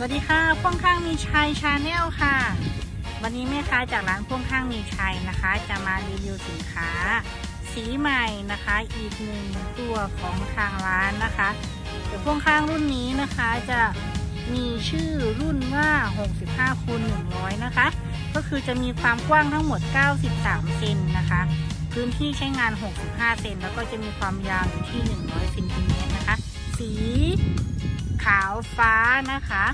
สวัสดีค่ะพ่วงข้างมีชัยชาแนลค่ะ วันนี้แม่ค้าจากร้านพ่วงข้างมีชัยนะคะ จะมารีวิวสินค้า สีใหม่นะคะ อีกหนึ่งตัวของทางร้านนะคะเดี๋ยวพ่วงข้างรุ่นนี้นะคะจะมีชื่อรุ่นว่า 65คูณ100 นะคะ ก็คือจะมีความกว้างทั้งหมด 93 เซนนะคะ พื้นที่ใช้งาน 65 เซนแล้วก็จะมีความยาวอยู่ที่ 100เซนติเมตรนะคะ สี ขาวฟ้านะคะ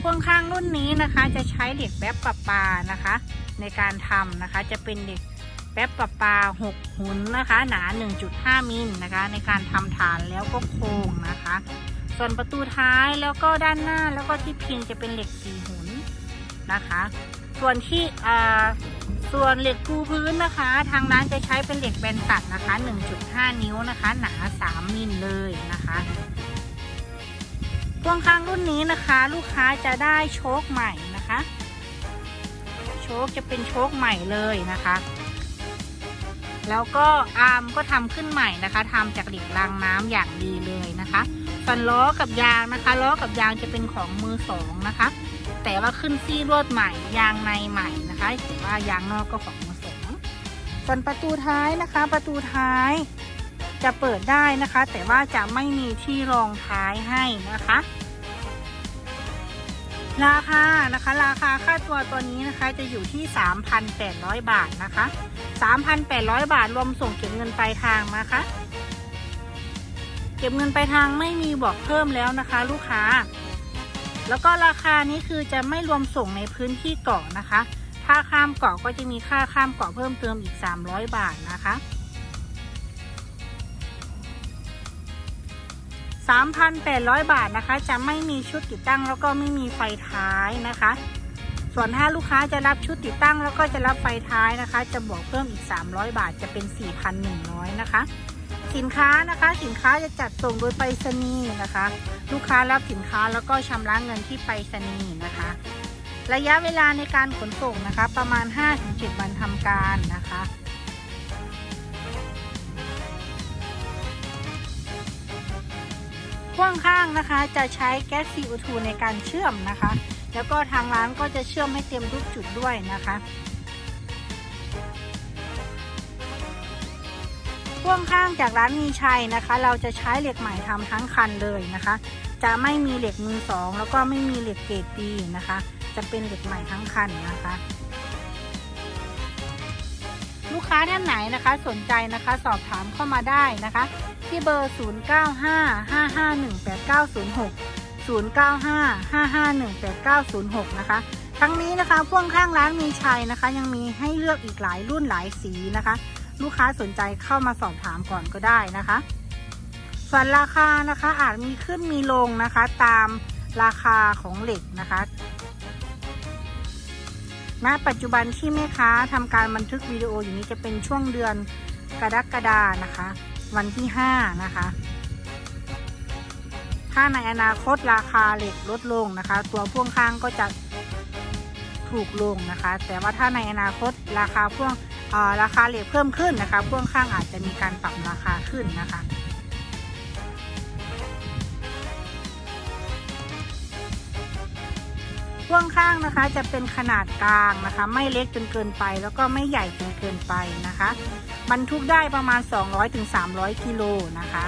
พ่วงข้างรุ่นนี้นะคะ จะใช้เหล็กแป๊บประปานะคะ ในการทำนะคะ จะเป็นเหล็กแป๊บประปา6หุนนะคะ หนา 1.5 มิลนะคะ ในการทำฐานแล้วก็โครงนะคะ ส่วนประตูท้ายแล้วก็ด้านหน้าแล้วก็ที่พิงจะเป็นเหล็กสี่หุนนะคะ ส่วนที่อ่าส่วนเหล็กปูพื้นนะคะ ทางร้านจะใช้เป็นเหล็กแบนตัดนะคะ 1.5 นิ้วนะคะ หนา 3 มิลเลยนะคะ พ่วงข้างรุ่นนี้นะคะ ลูกค้าจะได้โชคใหม่นะคะ โชคจะเป็นโชคใหม่เลยนะคะ แล้วก็อาร์มก็ทำขึ้นใหม่นะคะทำจากเหล็กรางน้ำอย่างดีเลยนะคะส่วนล้อกับยางนะคะล้อกับยางจะเป็นของมือสองนะคะ แต่ว่าขึ้นซี่ลวดใหม่ยางในใหม่นะคะแต่ว่ายางนอกก็ของมือสองส่วนประตูท้ายนะคะ ประตูท้ายจะเปิดได้นะคะ แต่ว่าจะไม่มีที่รองท้ายให้นะคะ ราคานะคะ ราคาค่าตัวตัวนี้นะคะจะอยู่ที่ 3,800 บาทนะคะ 3,800 บาทรวมส่งเก็บเงินปลายทางนะคะ เก็บเงินปลายทางไม่มีบอกเพิ่มแล้วนะคะ ลูกค้า แล้วก็ราคานี้คือจะไม่รวมส่งในพื้นที่เกาะนะคะ ถ้าข้ามเกาะก็จะมีค่าข้ามเกาะเพิ่มเติมอีก 300 บาทนะคะ 3,800 บาทนะคะ จะไม่มีชุดติดตั้งแล้วก็ไม่มีไฟท้ายนะคะ ส่วนถ้าลูกค้าจะรับชุดติดตั้งแล้วก็จะรับไฟท้ายนะคะ จะบวกเพิ่มอีก 300 บาทจะเป็น 4,100 นะคะ สินค้านะคะสินค้าจะจัดส่งโดยไปรษณีย์นะคะ ลูกค้ารับสินค้าแล้วก็ชำระเงินที่ไปรษณีย์นะคะ ระยะเวลาในการขนส่งนะคะ ประมาณ 5-7 วันทำการนะคะ พ่วงข้างนะคะจะใช้แก๊ส CO2 ในการเชื่อมนะคะ แล้วก็ทางร้านก็จะเชื่อมให้เต็มทุกจุดด้วยนะคะ พ่วงข้างจากร้านมีชัยนะคะ เราจะใช้เหล็กใหม่ทำทั้งคันเลยนะคะ จะไม่มีเหล็กมือสองแล้วก็ไม่มีเหล็กเกรดปีนะคะ จะเป็นเหล็กใหม่ทั้งคันนะคะ ลูกค้าท่านไหนนะคะสนใจนะคะสอบถามเข้ามาได้นะคะ ที่เบอร์ 0955518906 0955518906 นะคะ ทั้งนี้นะคะพ่วงข้างร้านมีชัยนะคะ ยังมีให้เลือกอีกหลายรุ่นหลายสีนะคะ ลูกค้าสนใจเข้ามาสอบถามก่อนก็ได้นะคะส่วนราคานะคะอาจมีขึ้นมีลงนะคะตามราคาของเหล็กนะคะ ณปัจจุบันที่แม่ค้าทำการบันทึกวิดีโออยู่นี้จะเป็นช่วงเดือนกรกฎานะคะ วันที่ 5 นะคะ ถ้าในอนาคตราคาเหล็กลดลงนะคะ ตัวพ่วงข้างก็จะถูกลงนะคะ แต่ว่าถ้าในอนาคตราคาพ่วงเออราคาเหล็กเพิ่มขึ้นนะคะ พ่วงข้างอาจจะมีการปรับราคาขึ้นนะคะ พ่วงข้างนะคะจะเป็นขนาดกลางนะคะ ไม่เล็กจนเกินไป แล้วก็ไม่ใหญ่จนเกินไปนะคะ บรรทุกได้ประมาณ 200-300 กิโลนะคะ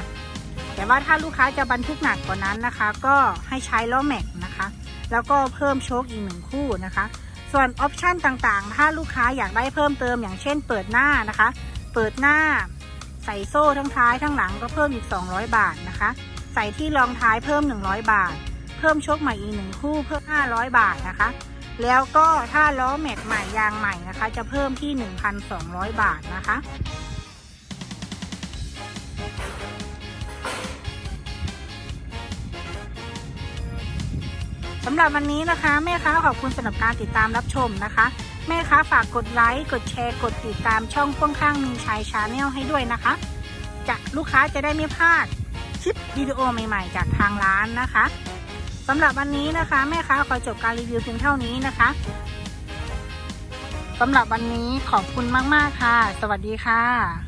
แต่ว่าถ้าลูกค้าจะบรรทุกหนักกว่านั้นนะคะ ก็ให้ใช้ล้อแม็กนะคะ แล้วก็เพิ่มโชคอีกหนึ่งคู่นะคะ ส่วนออปชันต่างๆ ถ้าลูกค้าอยากได้เพิ่มเติมอย่างเช่น เปิดหน้านะคะ เปิดหน้า ใส่โซ่ทั้งท้ายทั้งหลังก็เพิ่มอีก 200 บาทนะคะ ใส่ที่รองท้ายเพิ่ม 100 บาท เพิ่มโชคใหม่อีกหนึ่งคู่เพิ่ม500 บาทนะคะ แล้วก็ถ้าล้อแม็กใหม่ยางใหม่นะคะ จะเพิ่มที่ 1,200 บาทนะคะสำหรับวันนี้นะคะ แม่ค้าขอบคุณสำหรับการติดตามรับชมนะคะ แม่ค้าฝากกดไลค์ กดแชร์ กดติดตามช่องพ่วงข้างมีชัยชาแนลให้ด้วยนะคะ จะลูกค้าจะได้ไม่พลาดคลิปวิดีโอใหม่ ๆ จากทางร้านนะคะ สำหรับวันนี้นะคะ แม่ค้าขอจบการรีวิวเพียงเท่านี้นะคะสำหรับวันนี้ขอบคุณมาก ๆ ค่ะ สวัสดีค่ะ